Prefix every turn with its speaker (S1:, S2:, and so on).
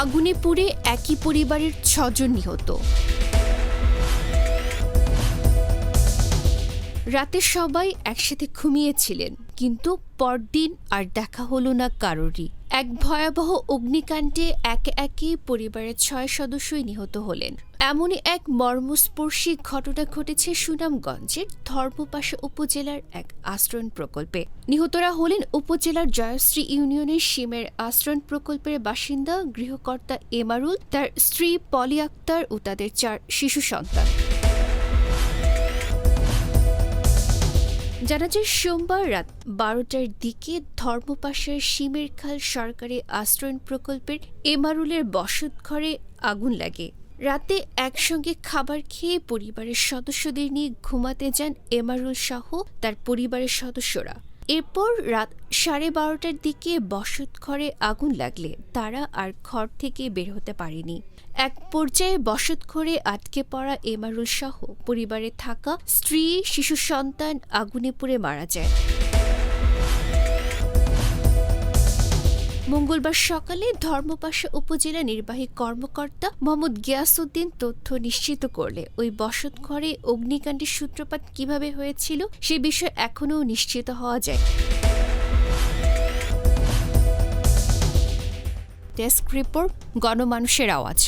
S1: আগুনে পুড়ে একই পরিবারের ছজন নিহত। রাতে সবাই একসাথে ঘুমিয়েছিলেন, কিন্তু পরদিন আর দেখা হলো না কারোরই। এক ভয়াবহ অগ্নিকাণ্ডে একে একে পরিবারের ছয় সদস্যই নিহত হলেন। এমনই এক মর্মস্পর্শী ঘটনা ঘটেছে সুনামগঞ্জের ধর্মপাশা উপজেলার এক আশ্রয়ণ প্রকল্পে। নিহতরা হলেন উপজেলার জয়শ্রী ইউনিয়নের সীমের আশ্রয়ণ প্রকল্পের বাসিন্দা, গৃহকর্তা এমারুল, তার স্ত্রী পলি আক্তার ও তাদের চার শিশু সন্তান। জানা যায়, সোমবার রাত বারোটার দিকে ধর্মপাশের সিমেরখাল সরকারি আশ্রয়ণ প্রকল্পের এমারুলের বসত ঘরে আগুন লাগে। রাতে একসঙ্গে খাবার খেয়ে পরিবারের সদস্যদের নিয়ে ঘুমাতে যান এমারুল সহ তার পরিবারের সদস্যরা। এরপর রাত সাড়ে বারোটার দিকে বসত ঘরে আগুন লাগলে তারা আর ঘর থেকে বের হতে পারেনি। এক পর্যায়ে বসত ঘরে আটকে পড়া এমারুল সহ পরিবারে থাকা স্ত্রী, শিশু সন্তান আগুনে পুড়ে মারা যায়। মঙ্গলবার সকালে ধর্মপাশা উপজেলা নির্বাহী কর্মকর্তা মোহাম্মদ গিয়াসউদ্দিন তথ্য নিশ্চিত করলে ওই বসত ঘরে অগ্নিকাণ্ডের সূত্রপাত কীভাবে হয়েছিল সে বিষয়ে এখনও নিশ্চিত হওয়া যায়। ডেস্ক রিপোর্ট, গণমানুষের আওয়াজ।